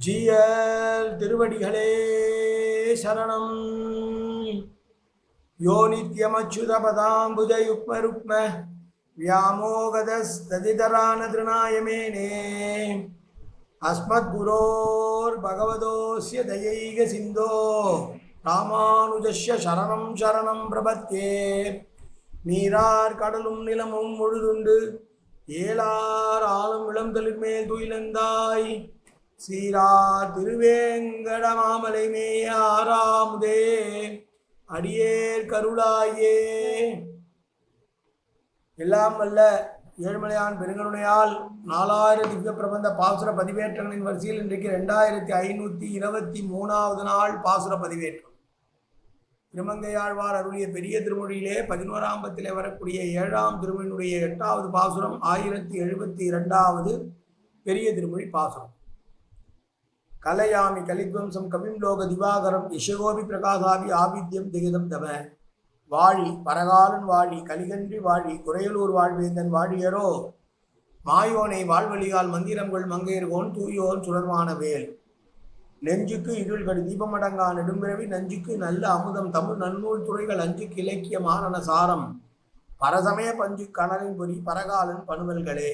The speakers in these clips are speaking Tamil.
ஜீயர் திருவடிகளே சரணம் யோ நித்யமச்சுதபதாம்புஜயுக்ம ருக்ம व्यामोगदस्तदितरान तृणायमेने अस्मद्गुरोर्भगवतोऽस्य दयैकसिन्धो ராமானுஜஸ்ய சரணம் சரணம் பிரபத்தே நீரார் கடலும் நிலமும் முழுதுண்டு ஏலார் ஆளும் இளந்தளிர் மேல் துயிலந்தாய் சீரா திருவேங்கட மாமலை மேயாராமுதே அடியேர் கருளாயே. எல்லாம் வல்ல ஏழ்மலையான் பெருங்கருணையால் நாலாயிரம் திவ்ய பிரபந்த பாசுர பதிவேற்றங்களின் வரிசையில் இன்றைக்கு ரெண்டாயிரத்தி ஐநூற்றி இருபத்தி மூணாவது நாள் பாசுர பதிவேற்றம். திருமங்கையாழ்வார் அருளிய பெரிய திருமொழியிலே பதினோராம் பத்திலே வரக்கூடிய ஏழாம் திருமொழியினுடைய எட்டாவது பாசுரம் ஆயிரத்தி எழுபத்தி இரண்டாவது பெரிய திருமொழி பாசுரம். கலையாமி கலித்வம்சம் கவிம் லோக திவாகரம் இஷகோபி பிரகாசாபி ஆபித்யம் திகிதம் தம வாழி பரகாலன் வாழி கலிகன்றி வாழி குறையலூர் வாழ்வேந்தன் வாழியரோ. மாயோனை வாழ்வழியால் மந்திரங்கள் மங்கையர்கோன் தூயோன் சுடர்மான வேல். நெஞ்சுக்கு இருள்கடி தீபமடங்கா நெடும்பிறவி நஞ்சுக்கு நல்ல அமுதம் தமிழ் நன்னூல் துறைகள் அஞ்சுக்கு இலக்கிய சாரம். பரசமய பஞ்சு கணலின் பொறி பரகாலன் பணுவல்களே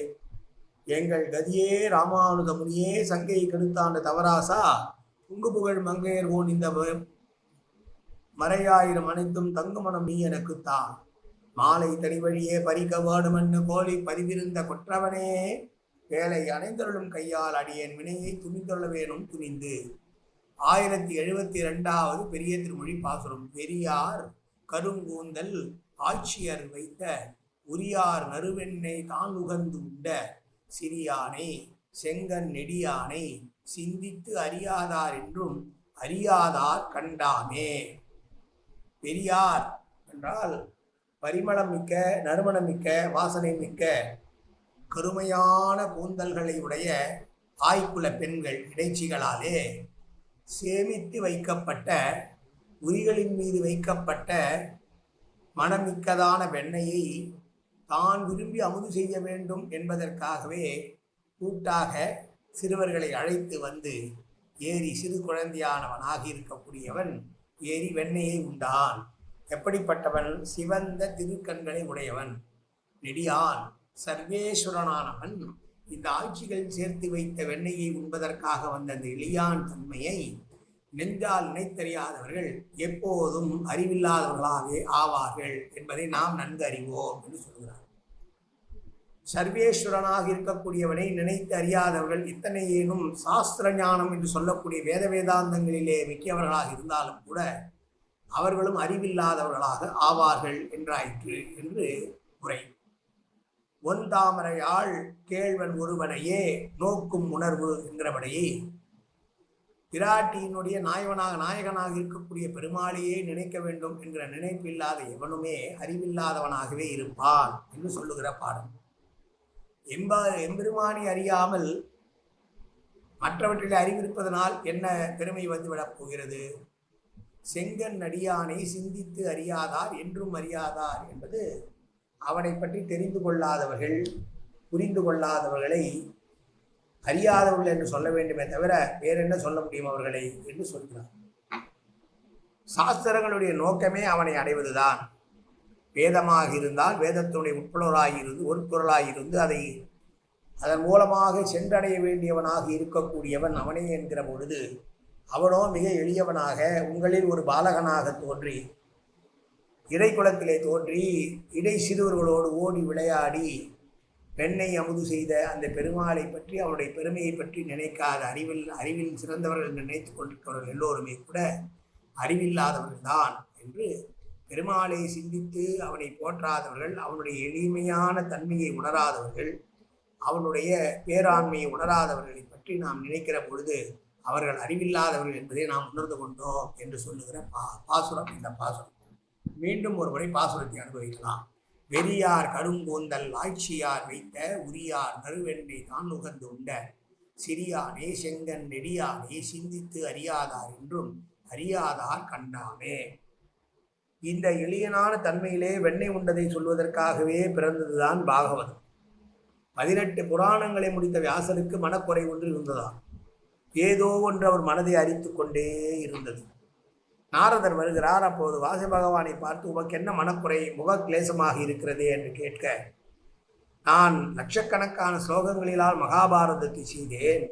எங்கள் கதியே ராமானுத முனியே சங்கையை கெடுத்தாண்ட தவராசா? உங்கு புகழ் மங்கையர் ஓன் இந்த வ- மறையாயிரம் அனைத்தும் தங்குமணம் நீ எனக்குத்தான் மாலை தனி வழியே பறிக்க வேணுமென்னு கோலி பதிவிருந்த கொற்றவனே வேலை அனைந்தருளும் கையால் அடியேன் வினையை துணிந்தொள்ள வேணும் துணிந்து. ஆயிரத்தி எழுபத்தி ரெண்டாவது பெரிய திருமொழி பாசுரம். பெரியார் கருங்கூந்தல் ஆட்சியர் வைத்த உரியார் நறுவெண்ணை தான் உகந்து உண்ட சிறியானை செங்கன் நெடியானை சிந்தித்து அறியாதார் என்றும் அறியாதார் கண்டாமே. பெரியார் என்றால் பரிமளம் மிக்க நறுமணம் மிக்க வாசனை மிக்க கருமையான கூந்தல்களை உடைய ஆய்குல பெண்கள் இடைச்சிகளாலே சேமித்து வைக்கப்பட்ட உரிகளின் மீது வைக்கப்பட்ட மனமிக்கதான வெண்ணையை தான் விரும்பி அமுது செய்ய வேண்டும் என்பதற்காகவே கூட்டாக சிறுவர்களை அழைத்து வந்து ஏறி சிறு குழந்தையானவனாக இருக்கக்கூடியவன் ஏறி வெண்ணையை உண்டான். எப்படிப்பட்டவன்? சிவந்த திருக்கண்களை உடையவன். நெடியான் சர்வேஸ்வரனானவன் இந்த ஆட்சிகள் சேர்த்து வைத்த வெண்ணையை உண்பதற்காக வந்த அந்த இளியான் தன்மையை நெஞ்சால் நினைத்தறியாதவர்கள் எப்போதும் அறிவில்லாதவர்களாகவே ஆவார்கள் என்பதை நாம் நன்கு அறிவோம் என்று சொல்கிறார். சர்வேஸ்வரனாக இருக்கக்கூடியவனை நினைத்து அறியாதவர்கள் இத்தனை ஏனும் சாஸ்திர ஞானம் என்று சொல்லக்கூடிய வேத வேதாந்தங்களிலே மிக்கவர்களாக இருந்தாலும் கூட அவர்களும் அறிவில்லாதவர்களாக ஆவார்கள் என்றாயிற்று என்று உரை. ஒன் தாமரையாள் கேழ்வன் ஒருவனையே நோக்கும் உணர்வு என்கிறபடியே பிராட்டியினுடைய நாயவனாக நாயகனாக இருக்கக்கூடிய பெருமாளையே நினைக்க வேண்டும் என்கிற நினைப்பில்லாத எவனுமே அறிவில்லாதவனாகவே இருப்பான் என்று சொல்லுகிற பாடம் எம்பா எம்பெருமானை அறியாமல் மற்றவற்றில் அறிவிருப்பதனால் என்ன பெருமை வந்துவிடப் போகிறது? செங்கன் அடியானை சிந்தித்து அறியாதார் என்றும் அறியாதார் என்பது அவனை பற்றி தெரிந்து கொள்ளாதவர்கள் புரிந்து கொள்ளாதவர்களை அறியாதவர்கள் என்று சொல்ல வேண்டுமே தவிர வேற என்ன சொல்ல முடியும் அவர்களை? என்று சொல்கிறார். சாஸ்திரங்களுடைய நோக்கமே அவனை அடைவதுதான். வேதமாக இருந்தால் வேதத்தினுடைய உட்பொருளாக இருந்து உட்பொருளாக இருந்து அதை அதன் மூலமாக சென்றடைய வேண்டியவனாக இருக்கக்கூடியவன் அவனே என்கிற பொழுது அவனோ மிக எளியவனாக உங்களில் ஒரு பாலகனாக தோன்றி இடைக்குளத்திலே தோன்றி இடை சிறுவர்களோடு ஓடி விளையாடி பெண்ணை அமுது செய்த அந்த பெருமாளை பற்றி அவனுடைய பெருமையை பற்றி நினைக்காத அறிவில் அறிவில் சிறந்தவர்கள் என்று நினைத்துக் கொண்டிருக்கிறவர்கள் எல்லோருமே கூட அறிவில்லாதவர்கள்தான் என்று பெருமாளை சிந்தித்து அவனை போற்றாதவர்கள் அவனுடைய எளிமையான தன்மையை உணராதவர்கள் அவனுடைய பேராண்மையை உணராதவர்களை பற்றி நாம் நினைக்கிற பொழுது அவர்கள் அறிவில்லாதவர்கள் என்பதை நாம் உணர்ந்து கொண்டோம் என்று சொல்லுகிற பா பாசுரம் இந்த பாசுரம். மீண்டும் ஒரு முறை பாசுரத்தை அனுபவிக்கலாம். வெறியார் கருங்கூந்தல் ஆட்சியார் வைத்த உரியார் நறுவெண்ணை தான் நுகர்ந்து உண்ட சிறியானே செங்கன் நெடியானே சிந்தித்து அறியாதார் என்றும் அறியாதார் கண்டானே. இந்த எளியனான தன்மையிலே வெண்ணெய் உண்டதை சொல்வதற்காகவே பிறந்ததுதான் பாகவதம். பதினெட்டு புராணங்களை முடித்த வியாசருக்கு மனக்குறை ஒன்று இருந்ததாம் ஏதோ ஒன்று அவர் மனதை அரித்து கொண்டே இருந்தது. நாரதர் வருகிறார் அப்போது வாசி பகவானை பார்த்து உமக்கு என்ன மனக்குறை? முக கிளேசமாக இருக்கிறதே? என்று கேட்க நான் லட்சக்கணக்கான ஸ்லோகங்களிலால் மகாபாரதத்தை செய்தேன்.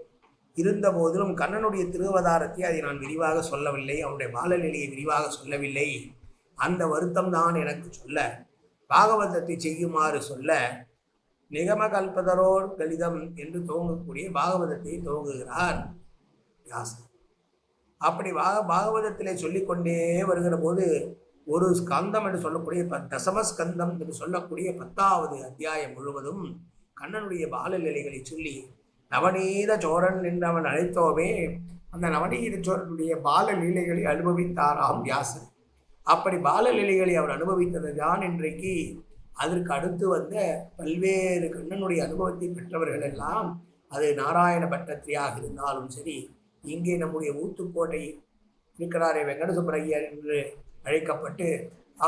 இருந்த போதிலும் கண்ணனுடைய திருவதாரத்தை அதை நான் விரிவாக சொல்லவில்லை அவனுடைய பாலநிலையை விரிவாக சொல்லவில்லை. அந்த வருத்தம் தான் எனக்கு சொல்ல பாகவதத்தை செய்யுமாறு சொல்ல நிகம கல்பதரோர் கலிதம் என்று துவங்கக்கூடிய பாகவதத்தை துவங்குகிறார் வியாசர். அப்படி பாக பாகவதத்திலே சொல்லிக்கொண்டே வருகிற போது ஒரு ஸ்கந்தம் என்று சொல்லக்கூடிய ப தசமஸ்கந்தம் என்று சொல்லக்கூடிய பத்தாவது அத்தியாயம் முழுவதும் கண்ணனுடைய பாலநிலைகளை சொல்லி நவநீத சோரன் என்று அவன் அழைத்தோமே அந்த நவநீத சோரனுடைய பால லீலைகளை அனுபவித்தாராம் வியாசர். அப்படி பாலலீலைகளை அவர் அனுபவித்தது தான் இன்றைக்கு. அதற்கு அடுத்து வந்த பல்வேறு கண்ணனுடைய அனுபவத்தை பெற்றவர்கள் எல்லாம் அது நாராயண பட்டத்திரியாக இருந்தாலும் சரி இங்கே நம்முடைய ஊத்துக்கோட்டை இருக்கிறாரே வெங்கடசுப்பரையர் என்று அழைக்கப்பட்டு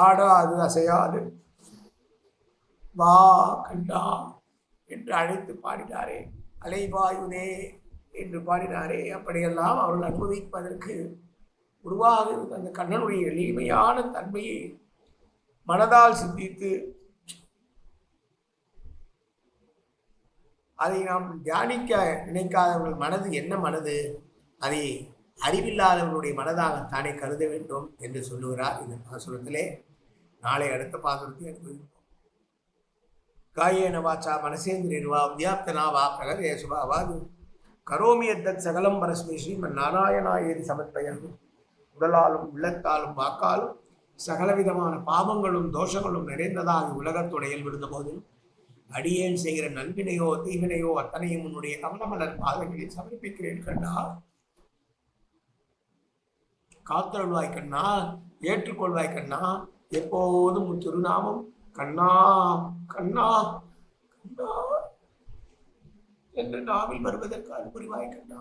ஆடா அது அசையாது வா கண்டா என்று அழைத்து பாடினாரே அலைவாயுதே என்று பாடினாரே அப்படியெல்லாம் அவர்கள் அனுபவிப்பதற்கு உருவாக அந்த கண்ணனுடைய எளிமையான தன்மையை மனதால் சிந்தித்து அதை நாம் தியானிக்க நினைக்காதவர்கள் மனது என்ன மனது? அதை அறிவில்லாதவர்களுடைய மனதாகத்தானே கருத வேண்டும் என்று சொல்லுகிறார் இந்த பாசுரத்திலே நாளை அடுத்த பாசுரத்தை அனுபவிப்போம். காயேன வாச்சா மனசேந்திரியர்வா வியாப்தனா வா பிரகதேசுவா வாது. கரோமி எத்தத் சகலம் பரஸ்மி ஸ்ரீமன் நாராயணாயேதி சமர்ப்பயம் உடலாலும் உள்ளத்தாலும் வாக்காலும் சகலவிதமான பாவங்களும் தோஷங்களும் நிறைந்ததாக உலகத்துடையில் விழுந்த போதிலும் அடியேன் செய்கிற நல்வினையோ தீவினையோ அத்தனையும் உன்னுடைய கமலமலர் பாதங்களில் சமர்ப்பிக்கிறேன் கண்ணா. காத்தருள்வாய் கண்ணா ஏற்றுக்கொள்வாய் கண்ணா. எப்போதும் உன் திருநாமம் கண்ணா கண்ணா கண்ணா. என்று நாவில் வருவதற்கு அறிவுரிவாய் கண்ணா.